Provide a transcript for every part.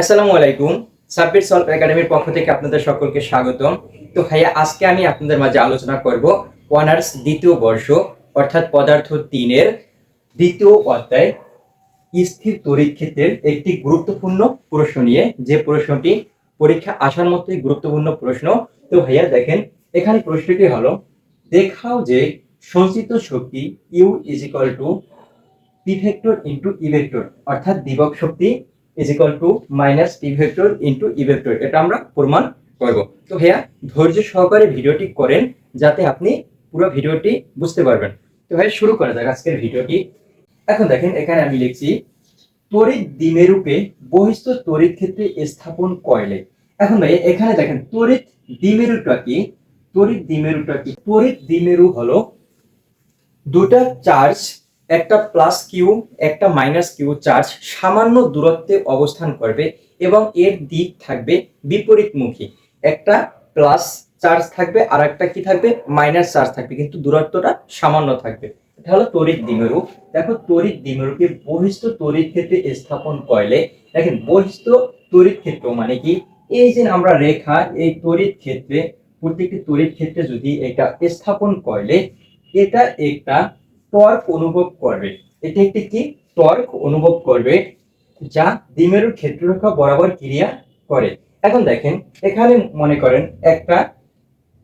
আসসালামু আলাইকুম, সাব্বির সলভ একাডেমির পক্ষ থেকে আপনাদের সকলকে স্বাগতম। তো ভাইয়া, আজকে আমি আপনাদের মাঝে আলোচনা করব অনার্স দ্বিতীয় বর্ষ, অর্থাৎ পদার্থ তিনের দ্বিতীয় অধ্যায়, স্থির তড়িৎ ক্ষেত্রের একটি গুরুত্বপূর্ণ প্রশ্ন নিয়ে। যে প্রশ্নটি পরীক্ষা আসার মতোই গুরুত্বপূর্ণ প্রশ্ন। তো ভাইয়া, দেখেন, এখানে প্রশ্নটি হলো, দেখাও যে সঞ্চিত শক্তি U is two P vector into E vector অর্থাৎ দিবক শক্তি is equal to minus P vector into E vector এটা আমরা প্রমাণ করব। তো ভাইয়া, ধৈর্য সহকারে ভিডিওটি করেন, যাতে আপনি পুরো ভিডিওটি বুঝতে পারবেন। তো ভাই শুরু করা যাক আজকের ভিডিওটি। এখন দেখেন, এখানে আমি লিখছি, তড়িৎ দ্বিমেরূপে বহিস্থ তড়িৎ ক্ষেত্রে স্থাপন করলে এখন ভাই এখানে দেখেন, তড়িৎ দ্বিমেরুটা কি? তড়িৎ দ্বিমেরুটা কি? তড়িৎ দ্বিমেরু হলো দুটা চার্জ একটা প্লাস কিউ একটা মাইনাস কিউ চার্জ সামান্য দূরত্বে অবস্থান করবে এবং এর দিক থাকবে বিপরীতমুখী। একটা প্লাস চার্জ থাকবে আর একটা কি থাকবে? মাইনাস চার্জ থাকবে, কিন্তু দূরত্বটা সামান্য থাকবে। এটা হলো তড়িৎ দ্বিমেরু। দেখো, তড়িৎ দ্বিমেরুকে বহিস্থ তড়িৎ ক্ষেত্রে স্থাপন করলে, দেখেন বহিস্থ তড়িৎ ক্ষেত্র মানে কি? এই যে আমরা রেখা, এই তড়িৎ ক্ষেত্রে, প্রত্যেকটি তড়িৎ ক্ষেত্রে যদি এটা স্থাপন করলে, এটা একটা টর্ক অনুভব করবে। এটি একটি কি? টর্ক অনুভব করবে, যা দ্বিমেরুর ক্ষেত্ররেখা বরাবর ক্রিয়া করে। এখন দেখেন, এখানে মনে করেন একটা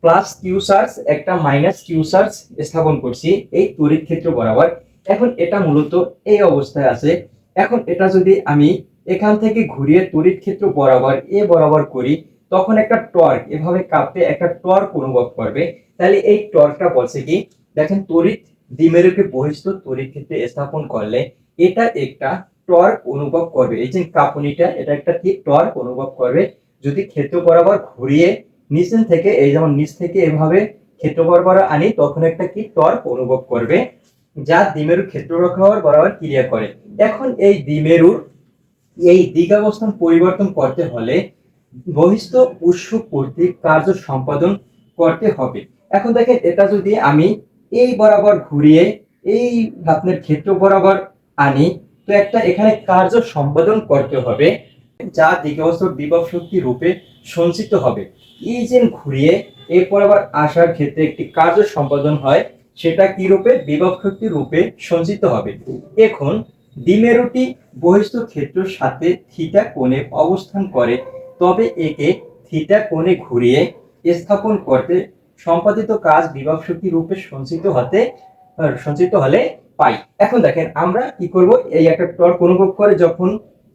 প্লাস কিউ চার্জ একটা মাইনাস কিউ চার্জ স্থাপন করছি এই তড়িৎ ক্ষেত্র বরাবর। এখন এটা মূলত এই অবস্থায় আছে। এখন এটা যদি আমি এখান থেকে ঘুরিয়ে তড়িৎ ক্ষেত্র বরাবর, এ বরাবর করি, তখন একটা টর্ক, এভাবে কাঁপতে একটা টর্ক অনুভব করবে। তাহলে এই টর্কটা বলছে কি? দেখেন তড়িৎ দ্বিমেরুকে বহিস্থ তড়িৎ ক্ষেত্রে স্থাপন করলে এটা একটা টর্ক অনুভব করবে। এই যে কাঁপুনিটা, এটা একটা কি টর্ক অনুভব করবে? যদি ক্ষেত্র বরাবর ঘুরিয়ে নিচেন থেকে, এই যেমন নিচ থেকে এভাবে ক্ষেত্র বরাবর আনি, তখন একটা কি টর্ক অনুভব করবে, যা দ্বিমেরু ক্ষেত্র রক্ষার বরাবর ক্রিয়া করে। এখন এই দ্বিমেরুর এই দিগাবস্থান পরিবর্তন করতে হলে বহিস্থ উৎস কর্তৃক কার্য সম্পাদন করতে হবে। এখন দেখেন, এটা যদি আমি এই বরাবর ঘুরিয়ে, এই আপনার ক্ষেত্র বরাবর আনি। তো একটা এখানে কার্য সম্পাদন করতে হবে, যা দিগাবস্থার বিভব শক্তি রূপে সঞ্চিত হবে। এই যে ঘুরিয়ে, এরপর আবার আসার ক্ষেত্রে একটি কার্য সম্পাদন হয়, সেটা কি রূপে? বিভব শক্তি রূপে সঞ্চিত হবে। এখন দ্বিমেরুটি বহিস্থ ক্ষেত্রের সাথে থিটা কোণে অবস্থান করে, তবে একে থিটা কোণে ঘুরিয়ে স্থাপন করতে সম্পাদিত কাজ বিভব শক্তি রূপে সঞ্চিত হতে সঞ্চিত হলে পাই। এখন দেখেন, আমরা কি করব? এই একটা টর্ক অনুভব করে যখন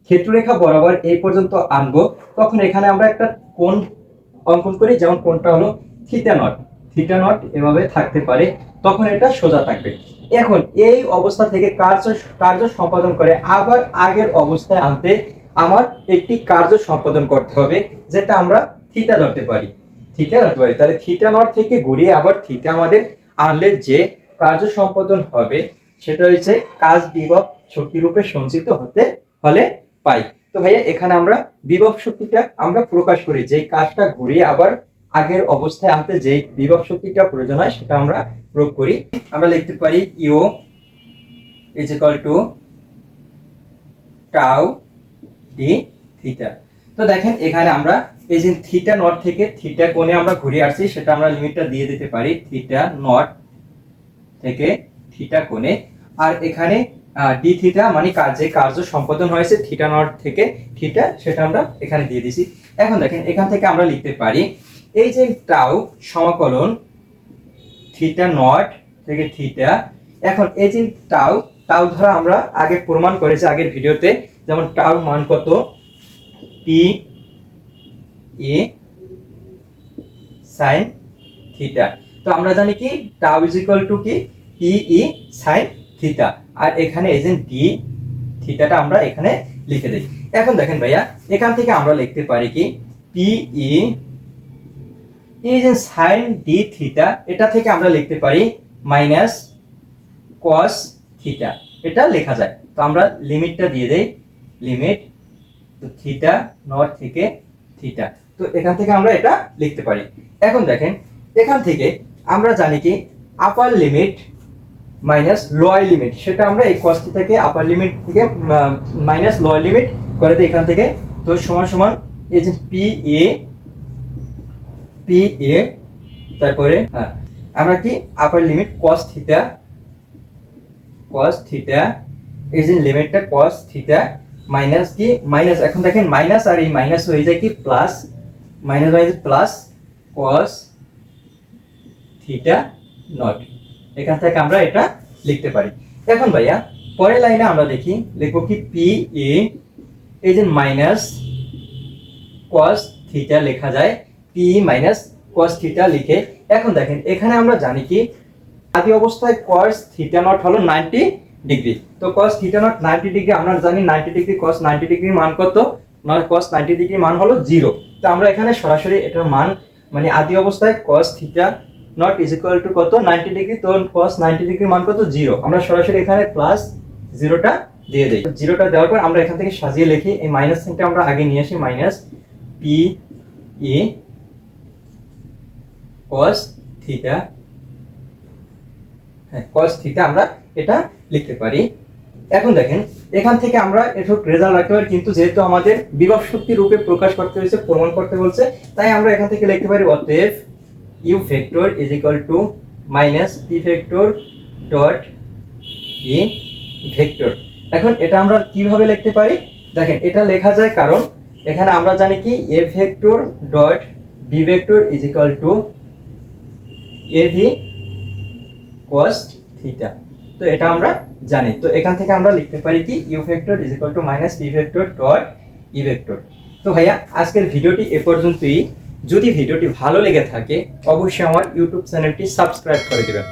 ক্ষেত্ররেখা বরাবর এই পর্যন্ত আনব, তখন এখানে আমরা একটা কোন অঙ্কন করি, যেমন কোনটা হলো থিটা নট থিটা নট এভাবে থাকতে পারে, তখন এটা সোজা থাকবে। এখন এই অবস্থা থেকে কার্য কার্য সম্পাদন করে আবার আগের অবস্থায় আনতে আমার একটি কার্য সম্পাদন করতে হবে, যেটা আমরা থিটা ধরতে পারি। থিটা ধরতে পারি। তাহলে থিটা নট থেকে ঘুরিয়ে আবার থিটা আমাদের আনলে যে কার্য সম্পাদন হবে, সেটা হচ্ছে কাজ বিভব শক্তি রূপে সঞ্চিত হতে হলে পাই। তো ভাইয়া, এখানে আমরা বিভব শক্তিটা আমরা প্রকাশ করি। যে কাজটা ঘুরিয়ে আবার আগের অবস্থায় আনতে যে বিভব শক্তিটা প্রয়োজন হয়, সেটা আমরা প্রয়োগ করি। আমরা লিখতে পারি U is equal to tau D theta তো দেখেন, এখানে আমরা এই যে থিটা নট থেকে থিটা কোণে আমরা ঘুরে আসছি, সেটা আমরা লিমিটটা দিয়ে দিতে পারি, থিটা নট থেকে থিটা কোণে। আর এখানে ডি থিটা মানে যে কার্য সম্পাদন হয়েছে, থিটা নট থেকে থিটা, সেটা আমরা এখানে দিয়ে দিছি। এখন দেখেন, এখান থেকে আমরা লিখতে পারি, এই যে টাউ সমাকলন থিটা নট থেকে থিটা, এখন এই যে টাউ টাউ ধরা আমরা আগে প্রমাণ করেছি আগের ভিডিওতে, যেমন টাউ মান কত? পি এ সাইন থিটা তো আমরা জানি কি? টাউ ইজ ইকুয়াল টু কি? ই সাইন থিটা আর এখানে যে ডি থিটাটা আমরা এখানে লিখে দিই। এখন দেখেন ভাইয়া, এখান থেকে আমরা লিখতে পারি কি? পি ই এই যে সাইন ডি থিটা এটা থেকে আমরা লিখতে পারি মাইনাস কস থিটা এটা লেখা যায়। তো আমরা লিমিটটা দিয়ে দেই। লিমিট থিটা নট থেকে থিটা তো এখান থেকে আমরা এটা লিখতে পারি। এখন দেখেন, এখান থেকে আমরা জানি কি upper limit minus lower limit সেটা আমরা এই কস্ট থেকে আপার লিমিট থেকে মাইনাস লোয়ার লিমিট করে দিয়ে এখান থেকে তো সমান সমান এই যে পি এ পি এ তারপরে হ্যাঁ আমরা কি upper limit cos theta cos theta এই যে লিমিটটা কস থিটা মাইনাস কি মাইনাস এখন দেখেন মাইনাস আর এই মাইনাস হয়ে যায় কি plus minus minus plus cos theta not এখান থেকে আমরা এটা লিখতে পারি। এখন ভাইয়া, পরের লাইনে আমরা দেখি, লিখব কি পি এ এই যে মাইনাস কস থিটা লেখা যায়। পি মাইনাস কস থিটা লিখে। এখন দেখেন, এখানে আমরা জানি কি, আদি অবস্থায় কস থিটা নট হলো 90 ডিগ্রি তো কস থিটা নট 90 ডিগ্রি আমরা জানি 90 ডিগ্রি কস 90 ডিগ্রি মান কত? নয় কস 90 ডিগ্রি মান হলো জিরো তো আমরা এখানে সরাসরি এটার মান মানে আদি অবস্থায় cos theta not is equal to কত? 90 ডিগ্রি তো কস 90 ডিগ্রি মান কত? জিরো আমরা সরাসরি এখানে প্লাস জিরোটা দিয়ে দেই। জিরোটা দেওয়ার পর আমরা এখান থেকে সাজিয়ে লিখি, এই মাইনাস সাইনটা আমরা আগে নিয়ে আসি minus P A cos theta হ্যাঁ cos থিটা আমরা এটা লিখতে পারি। এখন দেখেন, এখান থেকে আমরা এসব রেজাল্ট রাখতে পারি, কিন্তু যেহেতু আমাদের বিভব শক্তি রূপে প্রকাশ করতে হয়েছে, প্রমাণ করতে বলছে, তাই আমরা এখান থেকে লিখতে পারি অতএব U vector is equal to minus P vector dot E vector এখন এটা আমরা কীভাবে লিখতে পারি? দেখেন, এটা লেখা যায় কারণ এখানে আমরা জানি কি A vector dot B vector is equal to A V cos theta তো এটা আমরা জানি। তো এখান থেকে আমরা লিখতে পারি কি? U vector is equal to minus P vector dot E vector তো ভাইয়া, আজকের ভিডিওটি এ পর্যন্তই। যদি ভিডিওটি ভালো লেগে থাকে, অবশ্যই আমার ইউটিউব চ্যানেলটি সাবস্ক্রাইব করে দেবেন।